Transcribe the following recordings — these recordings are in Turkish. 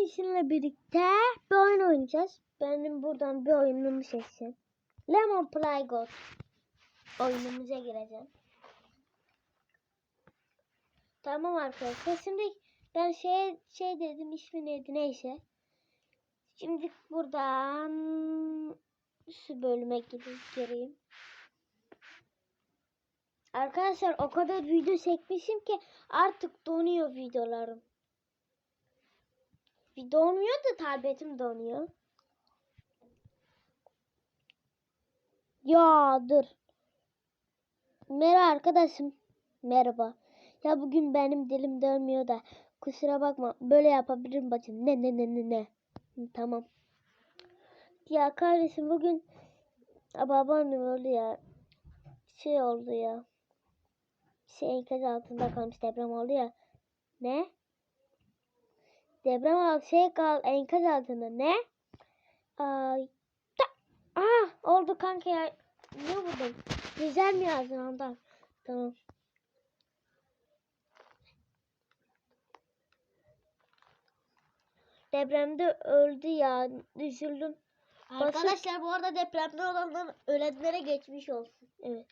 Bugün birlikte bir oyun oynayacağız. Benim buradan bir oyunumu seçsin. Lemon Play God oyunumuza gireceğim. Tamam arkadaşlar. Şimdi ben şey şey dedim ismi neydi neyse. Şimdi buradan şu bölüme gidip gireyim. Arkadaşlar o kadar video çekmişim ki artık donuyor videolarım. Bir donuyor da tabletim donuyor. Ya dur. Merhaba arkadaşım. Merhaba. Ya bugün benim dilim dönmüyor da kusura bakma. Böyle yapabilirim bacım. Ne ne ne ne ne. Tamam. Ya kardeşim bugün babaannem öldü ya. Şey oldu ya. Şey enkaz altında kalmış deprem oldu ya. Ne? Deprem altı şey kal enkaz altında ne? Ay. Da. Ah oldu kanka ya. Ne vurdun? Güzel mi yazdın ondan? Tamam. Depremde öldü ya. Üzüldüm. Arkadaşlar bu arada depremde olanların ölenlere geçmiş olsun. Evet.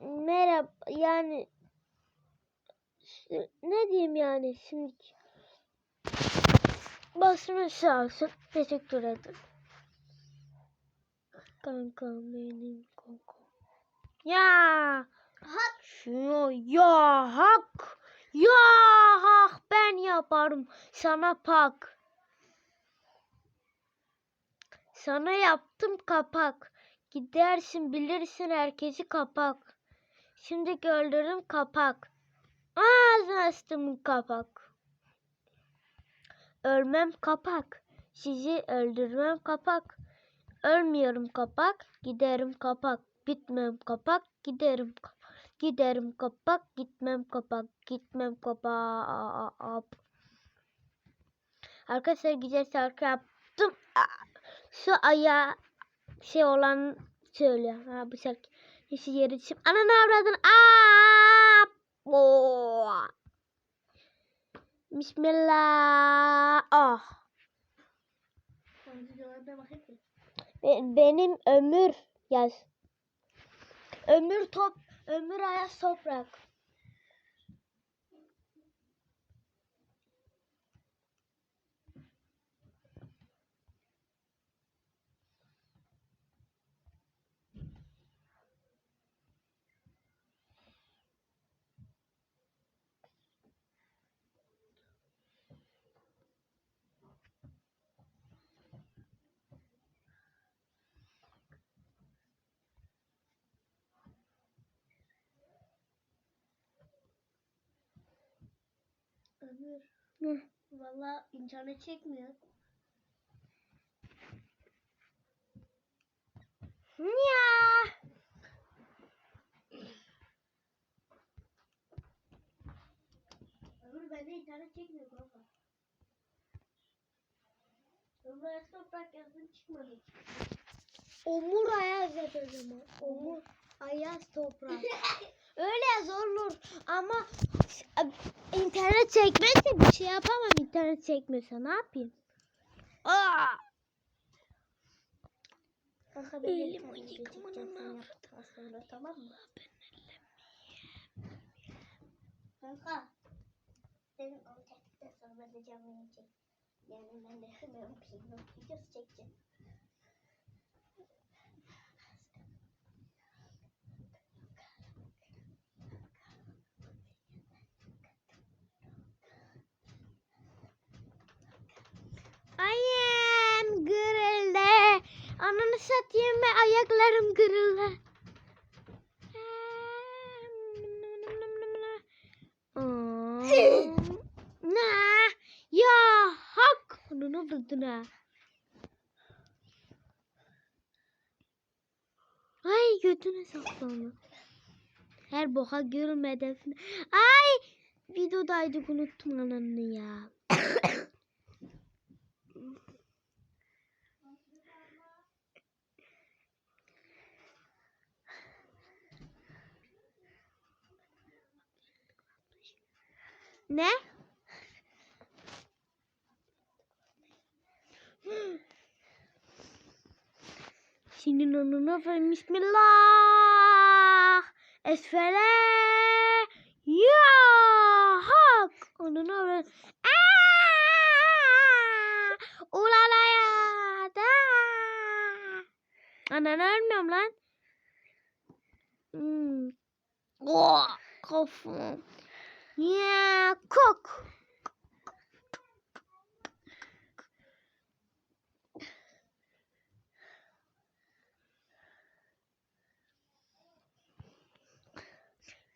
Merhaba yani ne diyeyim yani şimdi basmış sağ olsun teşekkür ederim. Kankam benim kankam. Ya Hak. şunu ya hak ya hak ben yaparım sana pak. Sana yaptım kapak. Gidersin bilirsin herkesi kapak. Şimdi öldürürüm kapak. Ağzını açtım kapak. Ölmem kapak. Sizi öldürmem kapak. Ölmüyorum kapak. Giderim kapak. Gitmem kapak. Giderim kapak. Giderim kapak. Gitmem kapak. Gitmem kapak. Arkadaşlar güzel şarkı yaptım. Şu aya şey olan söylüyor. Ha bu şarkı. Neyse yeri düşüm. Ananı avradın. Aa! Bismillah. Ah. Be- benim ömür yaz. Ömür top, ömür ayaz toprak. Ömür. Ne? Valla internet çekmiyor. Ya. Ömür bende internet çekmiyor kanka. Ömür ayaz toprak yazdım çıkmadı. Omur ayaz yaz o zaman. Omur ayaz toprak. Öyle yaz olur ama internet çekmezse bir şey yapamam. İnternet çekmiyorsa ne yapayım? Aa! Kanka Elim yaptıktan sonra tamam mı? Kanka. Senin sonra ben çek. Yani ben de hemen film videosu çekeceğim. Ayağım kırıldı. Ananı satayım ve ayaklarım kırıldı. ne? Ya hak. Onu ne buldun ha? Ay götüne saklandı. Her boka görülmeden. Ay videodaydık unuttum ananı ya. Ne? Senin anına ve bismillah. Esfere. Ya hak. Anına ve Ulala ya da. Ananı ölmüyorum lan. Hmm. Oh, kafam. Ya kok.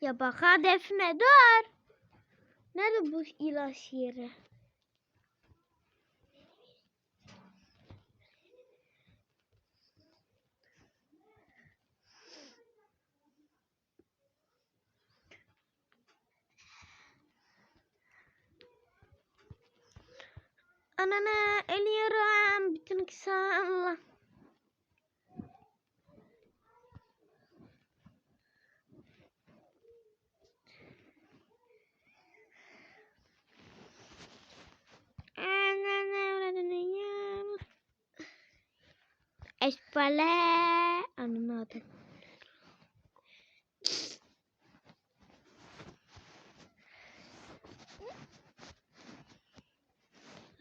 Ya bak ha Defne dur. Nerede bu ilaç yeri? Anana ölüyorum. Bütün kısa Esfale. Anlamadım.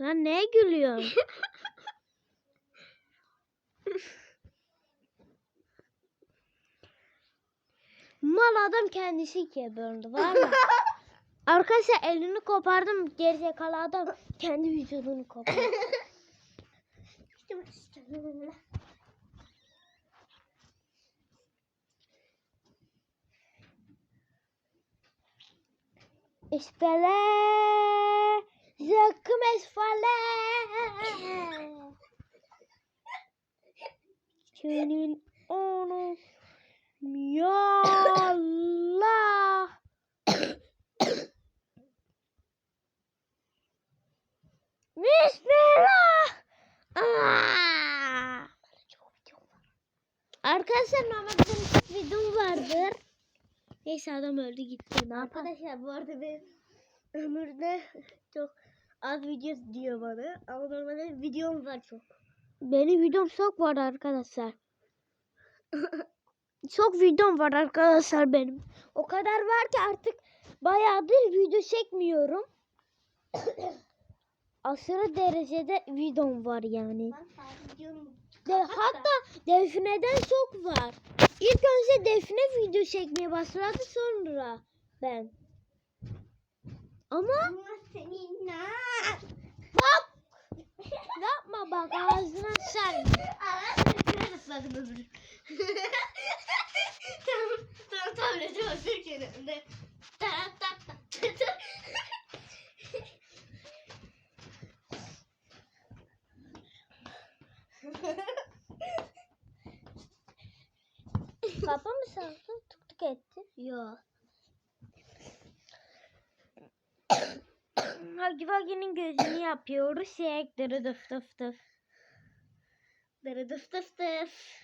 Lan ne gülüyorsun? Mal adam kendisi ikiye bölündü var mı? Arkadaşlar elini kopardım. Gerizekalı adam kendi vücudunu kopardı. İşte Zıkkım esfale. Senin onu. Ya Allah. Bismillah. Aa! Arkadaşlar normalde benim çok videom vardır. Neyse adam öldü gitti. Ne? Arkadaşlar bu arada benim ömürde çok az video diyor bana. Ama normalde videom var çok. Benim videom çok var arkadaşlar. çok videom var arkadaşlar benim. O kadar var ki artık bayağıdır video çekmiyorum. Aşırı derecede videom var yani. De, hatta Defne'den çok var. İlk önce Defne video çekmeye başladı sonra ben. Ama Ama senin ne? bak yapma bak ağzına sen. Biraz ısladım öbürü. tamam, tamam tableti basıyor kenarında. Ta ta ta ta ta. Kapı mı saldı? Tık tık etti. Yok. Hagi Vagi'nin gözünü yapıyoruz. Şey, dırı dıf dıf dıf. Dırı dıf dıf dıf.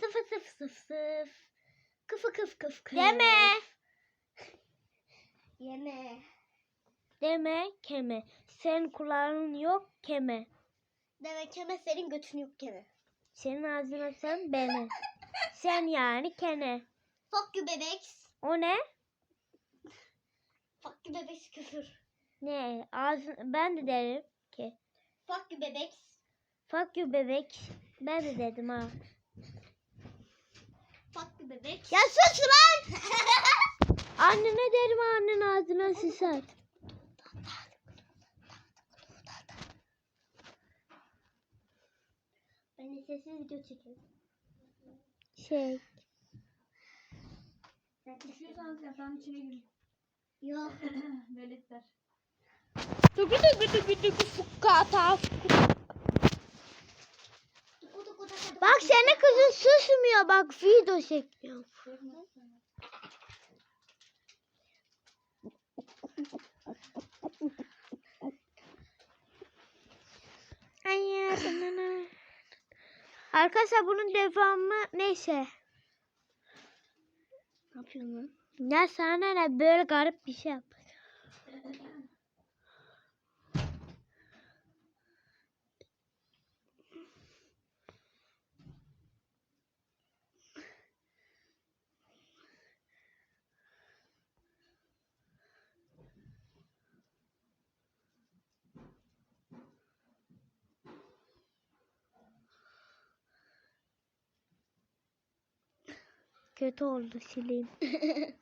Sıfı sıf sıf sıf. Kıfı kıf kıf kıf. Deme. Yeme. Deme keme. Senin kulağın yok keme. Demek keme senin götün yok keme. Senin ağzına sen bene. Sen yani kene. Fuck you bebek. O ne? Fuck you bebek küfür. Ne? Ağzın, ben de derim ki. Fuck you bebek. Fuck you bebek. Ben de dedim ha. Fuck you bebek. Ya sus lan! Annene derim annen ağzına sıçar. Ben de sessiz video çekiyorum. Şey. Düşüyorsanız yatağın içine girin. Yok. Veletler. Dugu dugu dugu dugu fukata. Bak senin kızın susmuyor bak video çekiyor. Ay, Arkadaşlar bunun devamı neyse. Ne yapıyorsun lan? Ya sana ne böyle garip bir şey yap. Kötü oldu sileyim.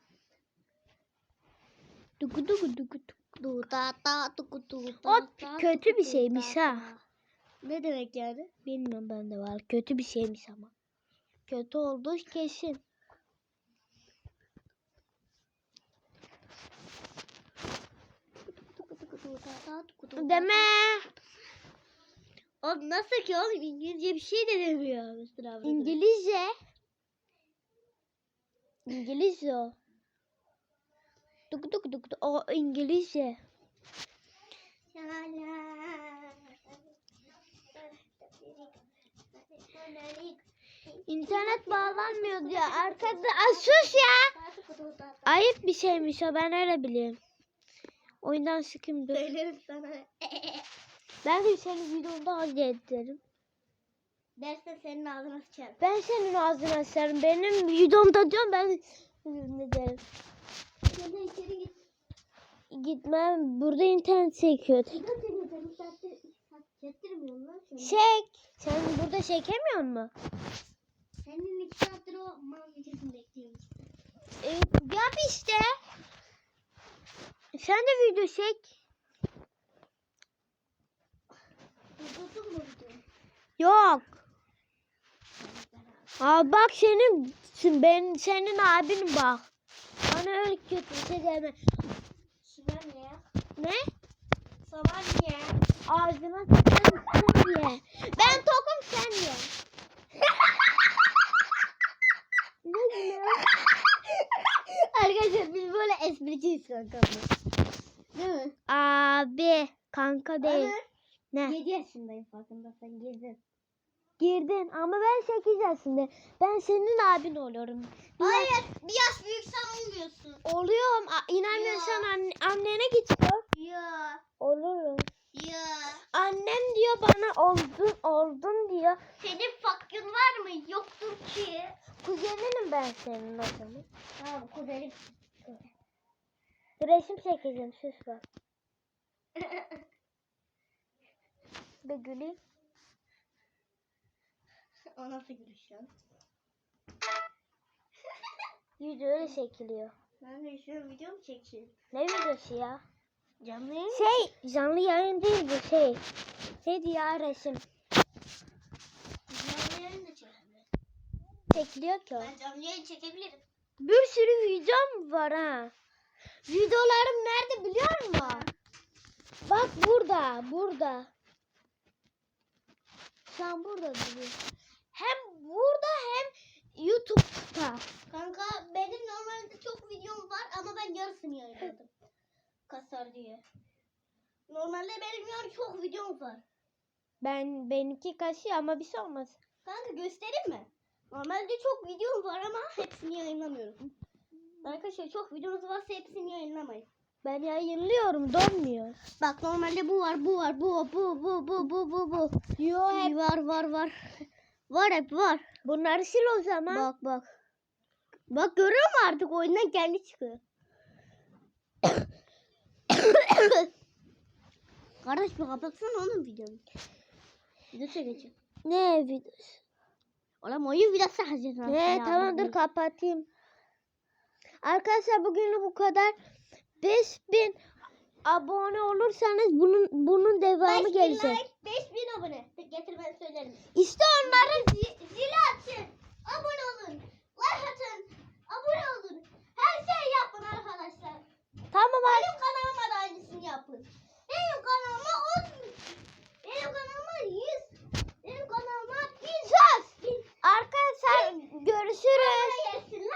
Dugu dugu dugu dugu. Da da tuku tuku O kötü bir şeymiş ha. Ne demek yani? Bilmiyorum ben de var. Kötü bir şeymiş ama. Kötü oldu kesin. Deme. Oğlum nasıl ki oğlum İngilizce bir şey de demiyor Mr. abi. İngilizce. İngilizce o. Duk duk duk. O İngilizce. İnternet bağlanmıyor diyor. Arkada Aa, sus ya. Ayıp bir şeymiş o ben öyle bileyim. Oyundan sıkayım dur. Söylerim sana. Ben de senin videonda halde ederim. Derste senin ağzına sıçarım. Ben senin ağzına açarım. Benim videomda diyorum ben ne derim. Sen de içeri git. Gitmem. Burada internet çekiyor. Çek. Sen burada çekemiyor mu? Senin iki saattir o mal videosunu bekliyorum. E, yap işte. Sen de video çek. Yok. Aa bak senin ben senin abin bak. Bana öyle kötü bir şey deme. Şiven ne? Ne? Sabah niye? Ağzına sıçarım sen ye. Ben tokum sen ye. ne diyor? Arkadaşlar biz böyle espriciyiz kankamla. Değil mi? Abi kanka değil. Anne. Ne? 7 yaşındayım farkındaysan girdin. Girdin ama ben 8 yaşında. Ben senin abin oluyorum. Bir yaş- Hayır bir yaş büyük sen olmuyorsun. Oluyorum. İnanmıyorsan anne, annene git sor. Ya Olurum. ya. Annem diyor bana oldun oldun diyor. Senin fakkın var mı? Yoktur ki. Kuzeninim ben senin o zaman. Tamam kuzenim. Resim çekeceğim sus bak. Bir güleyim. O nasıl gülüş lan? Yüzü öyle çekiliyor. Ben de şu video mu çekeyim? Ne videosu ya? Canlı yayın. Şey canlı yayın değil bu şey. Şey ya resim. Canlı yayın da çekebilirim. Çekiliyor ki o. Ben canlı yayın çekebilirim. Bir sürü videom var ha. Videolarım nerede biliyor musun? Bak burada, burada. An burada duruyor. Hem burada hem YouTube'da. Kanka benim normalde çok videom var ama ben yarısını yayınladım. Kasar diye. Normalde benim yani çok videom var. Ben benimki kaşıyor ama bir şey olmaz. Kanka göstereyim mi? Normalde çok videom var ama hepsini yayınlamıyorum. Arkadaşlar çok videonuz varsa hepsini yayınlamayın. Ben yayınlıyorum, donmuyor. Bak normalde bu var, bu var, bu, bu, bu, bu, bu, bu, bu. Yo hep. Var, var, var. Var hep var. Bunları sil o zaman. Bak, bak. Bak görüyor musun artık oyundan kendi çıkıyor. Kardeş bir kapatsana onun videonu. Video çekeceğim. Ne videosu? Oğlum oyun videosu hazır. Ne tamam dur kapatayım. Arkadaşlar bugün bu kadar. 5000 abone olursanız bunun bunun devamı beş gelecek. 5000 like, abone. Getir söylerim. İşte onların zil, atın. Abone olun. Like atın. Abone olun. Her şey yapın arkadaşlar. Tamam abi. Benim kanalıma da aynısını yapın. Benim kanalıma 10 Benim kanalıma 100 Benim kanalıma 1000 Arkadaşlar görüşürüz.